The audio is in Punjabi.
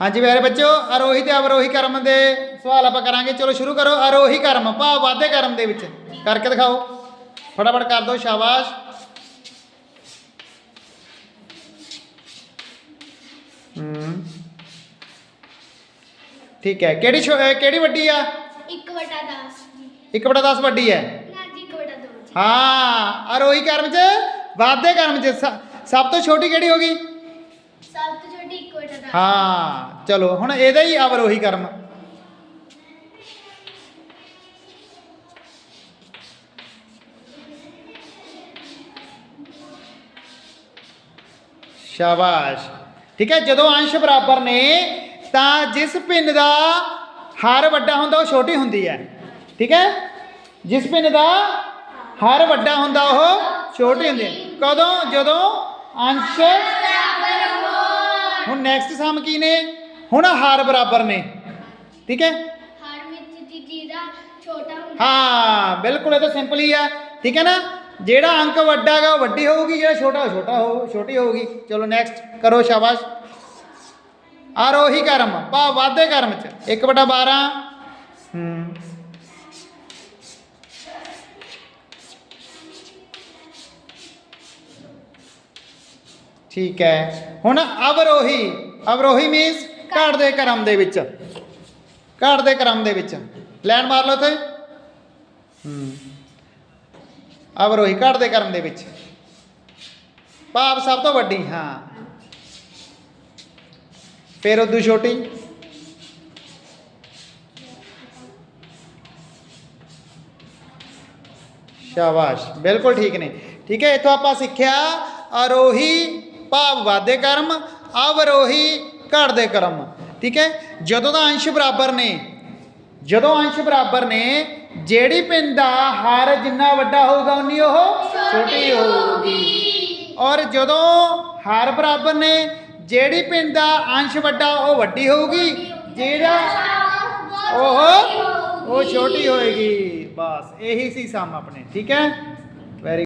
ਹਾਂਜੀ ਪਿਆਰੇ ਬੱਚਿਓ ਆਰੋਹੀ ਤੇ ਅਵਰੋਹੀ ਕਰਮ ਦੇ ਸਵਾਲ ਆਪਾਂ ਕਰਾਂਗੇ। ਚਲੋ ਸ਼ੁਰੂ ਕਰੋ ਆਰੋਹੀ ਕਰਮ ਭਾਵ ਵਾਧੇ ਕਰਮ ਦੇ ਵਿੱਚ। ਕਰਕੇ ਦਿਖਾਓ। ਫਟਾਫਟ ਕਰ ਦਿਓ ਸ਼ਾਬਾਸ਼। ਹੂੰ। ਠੀਕ ਹੈ ਕਿਹੜੀ ਕਿਹੜੀ ਵੱਡੀ ਆ? ਇੱਕ ਵਟਾ 10 ਜੀ। 1 ਬਟਾ 10 ਵੱਡੀ ਹੈ। ਨਾ ਜੀ ਇੱਕ ਵਟਾ 2 ਜੀ। ਹਾਂ ਆਰੋਹੀ ਕਰਮ ਚ ਵਾਧੇ ਕਰਮ ਚ। ਸਭ ਤੋਂ ਛੋਟੀ ਕਿਹੜੀ ਹੋਗੀ ਸਭ ਤੋਂ ਛੋਟੀ ਇੱਕ ਵਟਾ 10 ਹਾਂ, ਚਲੋ, ਹੁਣ ਇਹਦਾ ਹੀ ਅਵਰੋਹੀ ਕਰਮ। ਸ਼ਾਬਾਸ਼। ਠੀਕ ਹੈ, ਜਦੋਂ ਅੰਸ਼ ਬਰਾਬਰ ਨੇ, ਤਾਂ ਜਿਸ ਪਿੰਨ ਦਾ ਹਰ ਵੱਡਾ ਹੁੰਦਾ, ਉਹ ਛੋਟੀ ਹੁੰਦੀ ਹੈ। ਠੀਕ ਹੈ? ਜਿਸ ਪਿੰਨ ਦਾ ਹਰ ਵੱਡਾ ਹੁੰਦਾ, ਉਹ ਛੋਟੀ ਹੁੰਦੀ ਹੈ। ਕਦੋਂ? ਜਦੋਂ ਅੰਸ਼ ਹੁਣ ਨੈਕਸਟ ਸਮ ਕੀ ਨੇ? ਹੁਣ ਹਾਰ ਬਰਾਬਰ ਨੇ। ਠੀਕ ਹੈ? ਹਰ ਵਿੱਚ ਦੀ ਚੀਜ਼ ਦਾ ਛੋਟਾ ਹੁੰਦਾ ਹਾਂ। ਬਿਲਕੁਲ ਇਹ ਤਾਂ ਸਿੰਪਲ ਹੀ ਆ। ਠੀਕ ਹੈ ਨਾ? ਜਿਹੜਾ ਅੰਕ ਵੱਡਾ ਹੈਗਾ ਉਹ ਵੱਡੀ ਹੋਊਗੀ ਜਿਹੜਾ ਛੋਟਾ ਉਹ ਛੋਟਾ ਹੋ ਛੋਟੀ ਹੋਊਗੀ। ਚਲੋ ਨੈਕਸਟ ਕਰੋ ਸ਼ਾਬਾਸ਼। ਆਰੋਹੀ ਕਰਮ ਭਾ ਵਾਧੇ ਕਰਮ ਚ। 1 ਬਟਾ 12 ਹੂੰ। ਠੀਕ ਹੈ। ਹੁਣ ਅਵਰੋਹੀ ਅਵਰੋਹੀ ਮੀਨਸ ਘਾਟ ਦੇ ਕਰਮ ਦੇ ਵਿੱਚ। ਘਾਟ ਦੇ ਕਰਮ ਦੇ ਵਿੱਚ। ਲੈਣ ਮਾਰ ਲਓ ਇੱਥੇ। ਹੂੰ। ਅਵਰੋਹੀ ਘਾਟ ਦੇ ਕਰਮ ਦੇ ਵਿੱਚ। ਭਾਵ ਸਭ ਤੋਂ ਵੱਡੀ, ਹਾਂ। ਫਿਰ ਉਦੋਂ ਛੋਟੀ। ਸ਼ਾਬਾਸ਼। ਬਿਲਕੁਲ ਠੀਕ ਨੇ। ਠੀਕ ਹੈ, ਇੱਥੋਂ ਆਪਾਂ ਸਿੱਖਿਆ ਅਰੋਹੀ ਭਾਵ ਵਾਧੇ ਕਰਮ ਅਵਰੋਹੀ ਘੜ ਕਰਮ। ਠੀਕ ਹੈ? ਜਦੋਂ ਦਾ ਅੰਸ਼ ਬਰਾਬਰ ਨੇ, ਜਦੋਂ ਅੰਸ਼ ਬਰਾਬਰ ਨੇ, ਜਿਹੜੀ ਪਿੰਡ ਦਾ ਹਾਰ ਜਿੰਨਾ ਵੱਡਾ ਹੋਊਗਾ, ਉਨੀ ਉਹ ਛੋਟੀ ਹੋਊਗੀ। ਔਰ ਜਦੋਂ ਹਾਰ ਬਰਾਬਰ ਨੇ, ਜਿਹੜੀ ਪਿੰਡ ਦਾ ਅੰਸ਼ ਵੱਡਾ, ਉਹ ਵੱਡੀ ਹੋਊਗੀ। ਜਿਹੜਾ ਉਹ ਉਹ ਛੋਟੀ ਹੋਏਗੀ। ਬਸ, ਇਹੀ ਸੀ ਸਮ ਆਪਣੇ। ਠੀਕ ਹੈ? ਵੈਰੀ